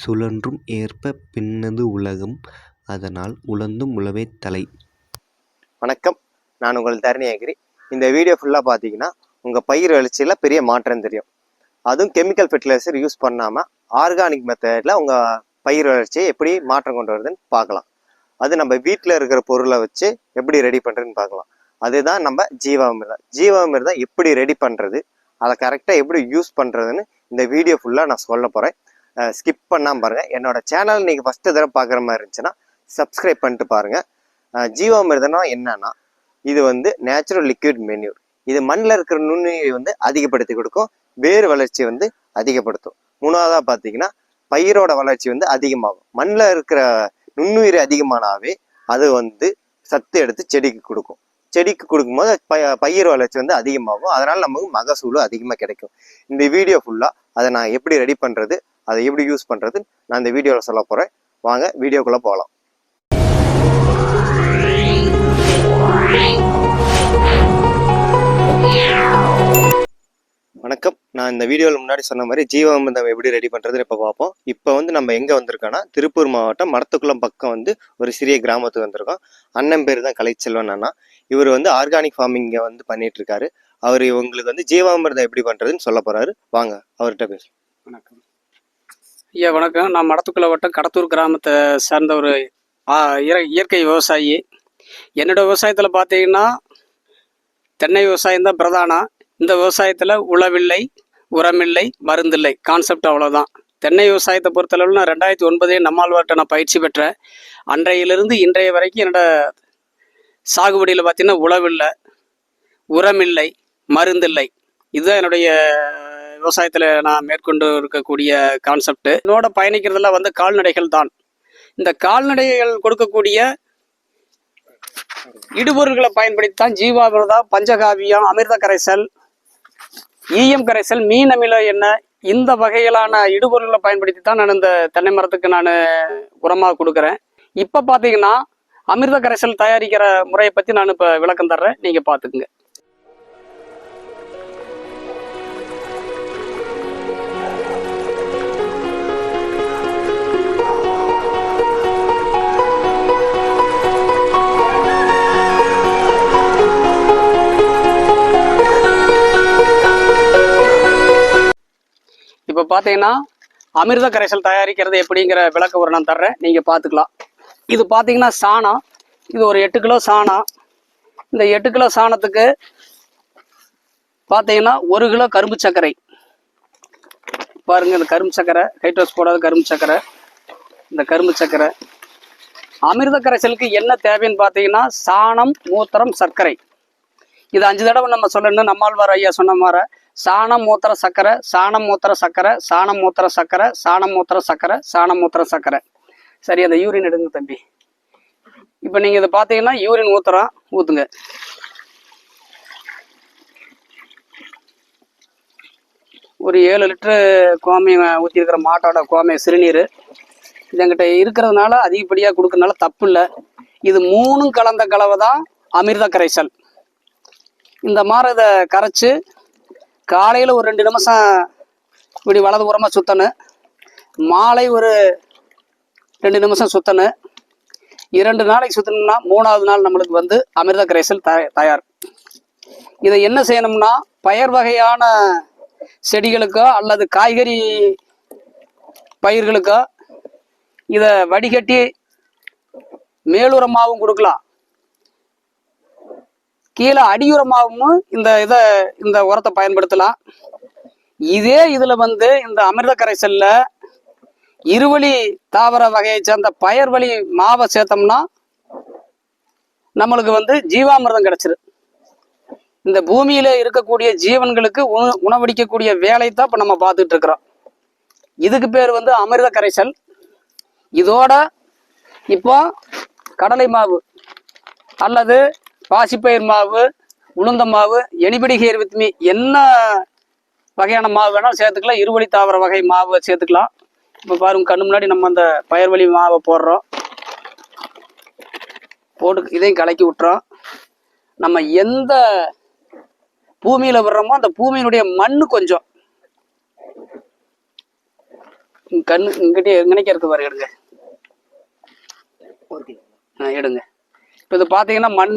சுழன்றும் ஏற்ப பின்னது உலகம் அதனால் உழந்தும் உழவே தலை. வணக்கம். நான் உங்கள் தரணியகிரி இந்த வீடியோ ஃபுல்லாக பார்த்தீங்கன்னா உங்கள் பயிர் வளர்ச்சியில் பெரிய மாற்றம் தெரியும். அதுவும் கெமிக்கல் ஃபெர்டிலைசர் யூஸ் பண்ணாமல் ஆர்கானிக் மெத்தடில் உங்கள் பயிர் வளர்ச்சியை எப்படி மாற்றம் கொண்டு வருதுன்னு பார்க்கலாம் அது நம்ம வீட்டில் இருக்கிற பொருளை வச்சு எப்படி ரெடி பண்ணுறதுன்னு பார்க்கலாம் அதுதான் நம்ம ஜீவாமிர்தம். ஜீவாமிர்தம் எப்படி ரெடி பண்ணுறது அதை கரெக்டாக எப்படி யூஸ் பண்ணுறதுன்னு இந்த வீடியோ ஃபுல்லாக நான் சொல்ல போகிறேன் ஸ்கிப் பண்ணாமல் பாருங்கள் என்னோட சேனல் நீங்கள் ஃபஸ்ட்டு தடவை பார்க்குற மாதிரி இருந்துச்சுன்னா சப்ஸ்கிரைப் பண்ணிட்டு பாருங்கள் ஜீவாமிரதனா என்னன்னா இது வந்து நேச்சுரல் லிக்விட் மென்யூர் இது மண்ணில் இருக்கிற நுண்ணுயிரை வந்து அதிகப்படுத்தி கொடுக்கும். வேர் வளர்ச்சி வந்து அதிகப்படுத்தும். மூணாவதாக பார்த்தீங்கன்னா பயிரோட வளர்ச்சி வந்து அதிகமாகும். மண்ணில் இருக்கிற நுண்ணுயிர் அதிகமானாவே அது வந்து சத்து எடுத்து செடிக்கு கொடுக்கும். செடிக்கு கொடுக்கும்போது ப பயிர் வளர்ச்சி வந்து அதிகமாகும். அதனால் நமக்கு மகசூலும் அதிகமாக கிடைக்கும். இந்த வீடியோ ஃபுல்லாக அதை நான் எப்படி ரெடி பண்ணுறது அதை எப்படி யூஸ் பண்ணுறது நான் இந்த வீடியோவில் சொல்ல போகிறேன் வாங்க வீடியோக்குள்ளே போகலாம் வணக்கம். நான் இந்த வீடியோவில் முன்னாடி சொன்ன மாதிரி ஜீவாமிர்தம் எப்படி ரெடி பண்ணுறதுன்னு இப்போ பார்ப்போம். இப்போ வந்து நம்ம எங்கே வந்திருக்கோம்னா திருப்பூர் மாவட்டம் மடத்துக்குளம் பக்கம் வந்து ஒரு சிறிய கிராமத்துக்கு வந்திருக்கோம். அண்ணன் பேர் தான் கலைச்செல்வன் அண்ணா. இவர் வந்து ஆர்கானிக் ஃபார்மிங்கை வந்து பண்ணிட்டு இருக்காரு. அவர் உங்களுக்கு வந்து ஜீவாமிர்தம் எப்படி பண்ணுறதுன்னு சொல்ல போகிறாரு வாங்க அவர்கிட்ட பேச வணக்கம். ஐயா வணக்கம். நான் மடத்துக்குள்ள வட்டம் கடத்தூர் கிராமத்தை சேர்ந்த ஒரு இயற்கை விவசாயி. என்னோட விவசாயத்தில் பார்த்தீங்கன்னா தென்னை விவசாயம் தான் பிரதானம் இந்த விவசாயத்தில் உழவில்லை உரமில்லை மருந்தில்லை. கான்செப்ட் அவ்வளோதான் தென்னை விவசாயத்தை பொறுத்தளவில் நான் ரெண்டாயிரத்தி ஒன்பதே நம்மாழ்வார்ட்ட நான் பயிற்சி பெற்றேன். அன்றையிலிருந்து இன்றைய வரைக்கும் என்னோட சாகுபடியில் பார்த்தீங்கன்னா உழவில்லை உரமில்லை மருந்தில்லை. இதுதான் என்னுடைய விவசாயத்தில் நான் மேற்கொண்டு இருக்கக்கூடிய கான்செப்ட் என்னோட பயணிக்கிறதுல வந்து கால்நடைகள் தான். இந்த கால்நடைகள் கொடுக்கக்கூடிய இடுபொருள்களை பயன்படுத்தி தான் ஜீவாமிர்தா பஞ்சகாவியம் அமிர்த கரைசல் ஈயம் கரைசல் மீன் அமில எண்ணெய் இந்த வகையிலான இடுபொருள்களை பயன்படுத்தி தான் நான் இந்த தென்னை மரத்துக்கு நான் உரமாக கொடுக்குறேன். இப்போ பார்த்தீங்கன்னா அமிர்த கரைசல் தயாரிக்கிற முறையை பற்றி நான் இப்போ விளக்கம் தர்றேன். நீங்கள் பார்த்துக்குங்க பார்த்தீங்கன்னா அமிர்த கரைசல் தயாரிக்கிறது எப்படிங்கிற விளக்க ஒரு நான் தர்றேன். நீங்கள் பார்த்துக்கலாம் இது பார்த்தீங்கன்னா சாணம். இது ஒரு எட்டு கிலோ சாணம். இந்த எட்டு கிலோ சாணத்துக்கு பார்த்தீங்கன்னா ஒரு கிலோ கரும்பு சர்க்கரை. பாருங்க இந்த கரும்பு சர்க்கரை ஹைட்ரோஸ் போடாத கரும்பு சர்க்கரை இந்த கரும்பு சர்க்கரை. அமிர்த கரைசலுக்கு என்ன தேவைன்னு பார்த்தீங்கன்னா சாணம் மூத்திரம் சர்க்கரை. இது அஞ்சு தடவை நம்ம சொல்லணும் நம்மாழ்வார் ஐயா சொன்ன மாதிரி சாணம் மூத்திர சக்கரை சாணம் மூத்திர சக்கரை சாணம் மூத்திர சக்கரை சாணம் மூத்திர சக்கரை சாணம் மூத்திர சக்கரை சரி அந்த யூரின் எடுங்க தம்பி. இப்போ நீங்கள் இதை பார்த்தீங்கன்னா யூரின் ஊத்துறோம் ஊற்றுங்க ஒரு ஏழு லிட்டரு கோமியம் ஊற்றிருக்கிற மாட்டோட கோமிய சிறுநீர். இது என்கிட்ட இருக்கிறதுனால அதிகப்படியாக கொடுக்கறதுனால தப்பு இல்லை இது மூணும் கலந்த கலவை தான் அமிர்த கரைசல் இந்த மாதிரி இதை கரைச்சி காலையில் ஒரு ரெண்டு நிமிஷம் இப்படி வலது உரமாக சுற்றணும் மாலை ஒரு ரெண்டு நிமிஷம் சுற்றணும் இரண்டு நாளைக்கு சுற்றணும்னா மூணாவது நாள் நம்மளுக்கு வந்து அமிர்த கிரைசல் தய தயார். இதை என்ன செய்யணும்னா பயிர் வகையான செடிகளுக்கோ அல்லது காய்கறி பயிர்களுக்கோ இதை வடிகட்டி மேலுரமாகவும் கொடுக்கலாம். கீழே அடியுரமாகவும் இந்த இதை இந்த உரத்தை பயன்படுத்தலாம். இதே இதில் வந்து இந்த அமிர்த கரைசல்ல இருவழி தாவர வகையை சேர்ந்த பயர் வழி மாவை சேர்த்தோம்னா நம்மளுக்கு வந்து ஜீவாமிர்தம் கிடைச்சிரு இந்த பூமியில இருக்கக்கூடிய ஜீவன்களுக்கு உண உணவடிக்கக்கூடிய வேலை தான் இப்போ நம்ம பார்த்துட்டு இருக்கிறோம். இதுக்கு பேர் வந்து அமிர்த கரைசல் இதோட இப்போ கடலை மாவு அல்லது பாசிப்பயிர் மாவு உளுந்த மாவு எனிபடி ஹேர் வித் மீ என்ன வகையான மாவு வேணாலும் சேர்த்துக்கலாம். இருவழி தாவர வகை மாவு சேர்த்துக்கலாம். இப்போ பாருங்க கண்ணு முன்னாடி நம்ம அந்த பயர்வழி மாவை போடுறோம். போட்டு இதையும் கலக்கி விட்டுறோம். நம்ம எந்த பூமியில விடுறோமோ அந்த பூமியினுடைய மண்ணு கொஞ்சம். கண்ணு இங்கிட்டே இங்கனைக்கே இருக்கு பாரு எடுங்க. ஆ, எடுங்க. இப்போ இது பார்த்தீங்கன்னா மண்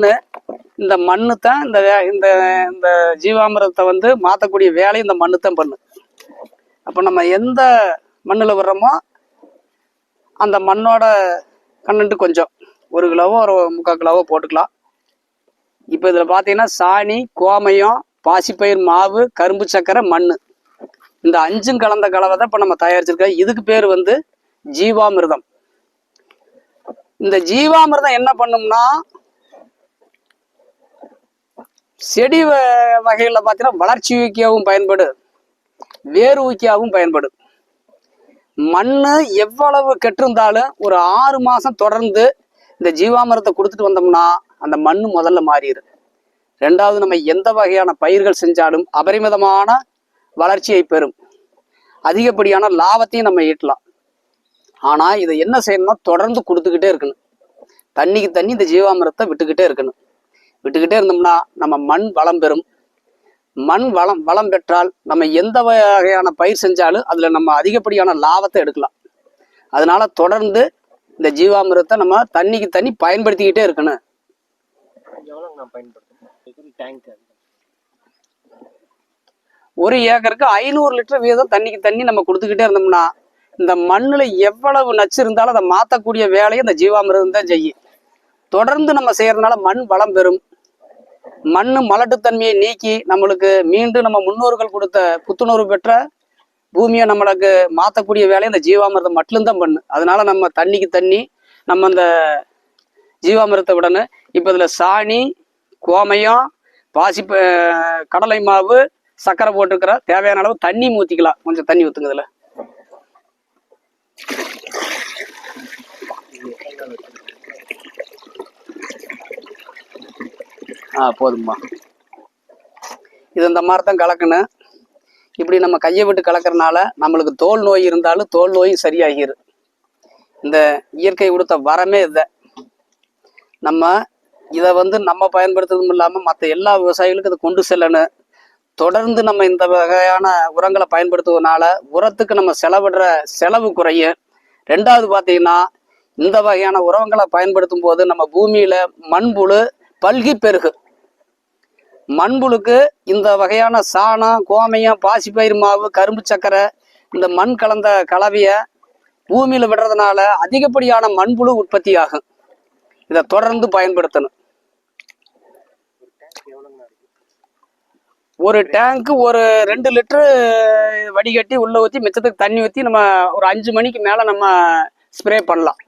இந்த மண்ணு தான் இந்த வே- இந்த இந்த ஜீவாமிரத்தை வந்து மாற்றக்கூடிய வேலையும் இந்த மண்ணு தான் பண்ணு. அப்போ நம்ம எந்த மண்ணில் விடுறோமோ அந்த மண்ணோட கண்ணன்ட்டு கொஞ்சம். ஒரு கிலோவோ ஒரு முக்கால் கிலோவோ போட்டுக்கலாம். இப்போ இதில் பார்த்தீங்கன்னா சாணி கோமயம் பாசிப்பயிர் மாவு கரும்பு சக்கரை மண் இந்த அஞ்சும் கலந்த கலவை தான் இப்போ நம்ம தயாரிச்சிருக்கோம். இதுக்கு பேர் வந்து ஜீவாமிர்தம். இந்த ஜீவாமிர்தம் என்ன பண்ணும்னா செடி வ- வகைகளில் பார்த்தீங்கன்னா வளர்ச்சி ஊக்கியாகவும் பயன்படும். வேர் ஊக்கியாகவும் பயன்படும். மண் எவ்வளவு கெட்டிருந்தாலும் ஒரு ஆறு மாசம் தொடர்ந்து இந்த ஜீவாமிரத்தை கொடுத்துட்டு வந்தோம்னா அந்த மண் முதல்ல மாறிடு ரெண்டாவது நம்ம எந்த வகையான பயிர்கள் செஞ்சாலும் அபரிமிதமான வளர்ச்சியை பெறும். அதிகப்படியான லாபத்தையும் நம்ம ஈட்டலாம். ஆனால் இதை என்ன செய்யணும்னா தொடர்ந்து கொடுத்துக்கிட்டே இருக்கணும். தண்ணிக்கு தண்ணி இந்த ஜீவாமிரத்தை விட்டுக்கிட்டே இருக்கணும். விட்டுக்கிட்டே இருந்தோம்னா நம்ம மண் வளம் பெறும். மண் வளம் வளம் பெற்றால் நம்ம எந்த வகையான பயிர் செஞ்சாலும் அதில் நம்ம அதிகப்படியான லாபத்தை எடுக்கலாம். அதனால தொடர்ந்து இந்த ஜீவாமிரத்தை நம்ம தண்ணிக்கு தண்ணி பயன்படுத்திக்கிட்டே இருக்கணும். ஒரு ஏக்கருக்கு ஐநூறு லிட்டர் வீதம் தண்ணிக்கு தண்ணி நம்ம கொடுத்துக்கிட்டே இருந்தோம்னா இந்த மண்ணில் எவ்வளவு நச்சு இருந்தாலும் அதை மாற்றக்கூடிய வேலையை இந்த ஜீவாமிரதம் தான் செய்யும். தொடர்ந்து நம்ம செய்யறதுனால மண் வளம் பெறும். மண் மலட்டுத்தன்மையை நீக்கி நம்மளுக்கு மீண்டும் நம்ம முன்னோர்கள் கொடுத்த புத்துணர்வு பெற்ற பூமியை நம்மளுக்கு மாற்றக்கூடிய வேலையை இந்த ஜீவாமிரதம் மட்டும்தான் பண்ணு. அதனால நம்ம தண்ணிக்கு தண்ணி நம்ம அந்த ஜீவாமிரத்தை விடணும். இப்போ இதில் சாணி கோமயம் பாசி கடலை மாவு சக்கரை போட்டுருக்கிற தேவையான அளவு தண்ணி ஊற்றிக்கலாம் கொஞ்சம் தண்ணி ஊற்றுங்க இதில். ஆ போதும்மா. இது இந்த மாதிரி தான் கலக்கணும் இப்படி நம்ம கையை விட்டு கலக்கிறனால நம்மளுக்கு தோல் நோய் இருந்தாலும் தோல் நோயும் சரியாகிரும் இந்த இயற்கை கொடுத்த வரமே இதை நம்ம இதை வந்து நம்ம பயன்படுத்துறதும் இல்லாமல் மற்ற எல்லா விவசாயிகளுக்கும் இதை கொண்டு செல்லணும். தொடர்ந்து நம்ம இந்த வகையான உரங்களை பயன்படுத்துவதனால உரத்துக்கு நம்ம செலவிடுற செலவு குறையும் ரெண்டாவது பார்த்தீங்கன்னா இந்த வகையான உரங்களை பயன்படுத்தும் போது நம்ம பூமியில மண்புழு பல்கி பெருகு. மண்புழுக்கு இந்த வகையான சாணம் கோமையம் பாசிப்பயிர் மாவு கரும்பு சக்கரை இந்த மண் கலந்த கலவையை பூமியில் விடுறதுனால அதிகப்படியான மண்புழு உற்பத்தி ஆகும் இதை தொடர்ந்து பயன்படுத்தணும். ஒரு டேங்க்கு ஒரு ரெண்டு லிட்டரு வடிகட்டி உள்ளே ஊற்றி மிச்சத்துக்கு தண்ணி ஊற்றி நம்ம ஒரு அஞ்சு மணிக்கு மேலே நம்ம ஸ்ப்ரே பண்ணலாம்.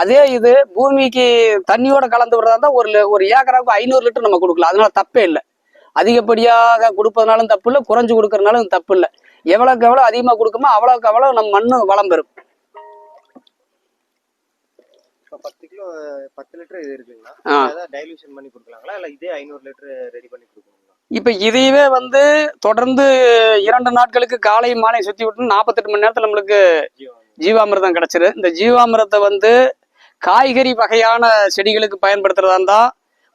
அதே இது பூமிக்கு தண்ணியோட கலந்து விடுறதா இருந்தால் ஒரு ஒரு ஏக்கராவுக்கு ஐநூறு லிட்டர் நம்ம கொடுக்கலாம். அதனால தப்பே இல்லை. அதிகப்படியாக கொடுப்பதனாலும் தப்பு இல்லை குறைஞ்சு கொடுக்கறதுனாலும் தப்பு இல்லை. எவ்வளோக்கு எவ்வளோ அதிகமாக கொடுக்குமோ அவ்வளோக்கு அவ்வளோ நம்ம மண் வளம் பெறும். இப்போ பத்து கிலோ பத்து லிட்டர் இது இருக்குங்களா? டைலூஷன் பண்ணி கொடுக்கலாங்களா? இல்லை இதே ஐநூறு லிட்டர் ரெடி பண்ணி கொடுக்கணுங்களா? இப்போ இதையவே வந்து தொடர்ந்து இரண்டு நாட்களுக்கு காலை மாலை சுற்றி விட்டு நாற்பத்தெட்டு மணி நேரத்தில் நம்மளுக்கு ஜீவா ஜீவாமிர்தம் கிடைச்சிரு. இந்த ஜீவாமிர்தத்தை வந்து காய்கறி வகையான செடிகளுக்கு பயன்படுத்துறதா இருந்தால்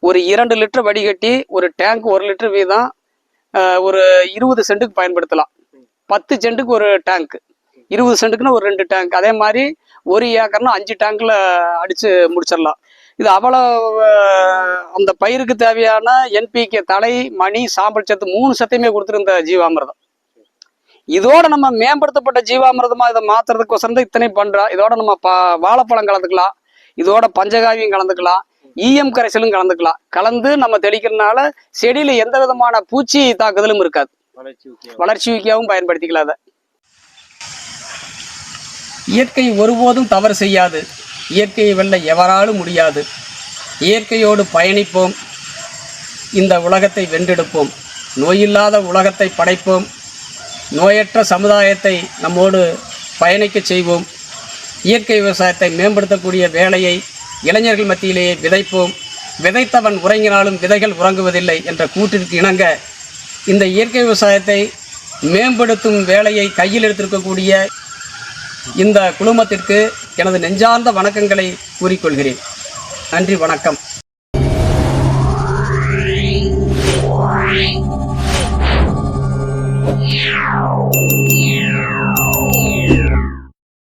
ஒரு இரண்டு லிட்டர் வடிகட்டி ஒரு டேங்க் ஒரு லிட்டர் வீதம் ஒரு இருபது சென்ட்டுக்கு பயன்படுத்தலாம். பத்து சென்ட்டுக்கு ஒரு டேங்க் இருபது சென்ட்டுக்குன்னா ஒரு ரெண்டு டேங்க் அதே மாதிரி ஒரு ஏக்கர்னா அஞ்சு டேங்கில் அடித்து முடிச்சிடலாம். இது அவ்வளோ அந்த பயிருக்கு தேவையான என்பிகே தலை மணி சாம்பல் சத்து மூணு சத்தையுமே கொடுத்துருந்த ஜீவாமிரதம். இதோட நம்ம மேம்படுத்தப்பட்ட ஜீவாமிரதமாக இதை மாத்துறதுக்கோசரம் தான் இத்தனை பண்ணுறோம் இதோட நம்ம பா வாழைப்பழம் கலந்துக்கலாம். இதோட பஞ்சகாவியம் கலந்துக்கலாம். ஈயம் கரைசலும் கலந்துக்கலாம். கலந்து நம்ம தெளிக்கிறதுனால செடியில எந்த விதமான பூச்சி தாக்குதலும் இருக்காது. வளர்ச்சி ஊக்கியாகவும் பயன்படுத்திக்கலாம் அதை. இயற்கை ஒருபோதும் தவறு செய்யாது. இயற்கையை வெல்ல எவராலும் முடியாது. இயற்கையோடு பயணிப்போம். இந்த உலகத்தை வென்றெடுப்போம். நோயில்லாத உலகத்தை படைப்போம். நோயற்ற சமுதாயத்தை நம்மோடு பயணிக்கச் செய்வோம். இயற்கை விவசாயத்தை மேம்படுத்தக்கூடிய வேலையை இளைஞர்கள் மத்தியிலேயே விதைப்போம். விதைத்தவன் உறங்கினாலும் விதைகள் உறங்குவதில்லை என்ற கூற்றிற்கு இணங்க இந்த இயற்கை விவசாயத்தை மேம்படுத்தும் வேலையை கையில் எடுத்திருக்கக்கூடிய இந்த குழுமத்திற்கு எனது நெஞ்சார்ந்த வணக்கங்களை கூறிக்கொள்கிறேன். நன்றி வணக்கம்.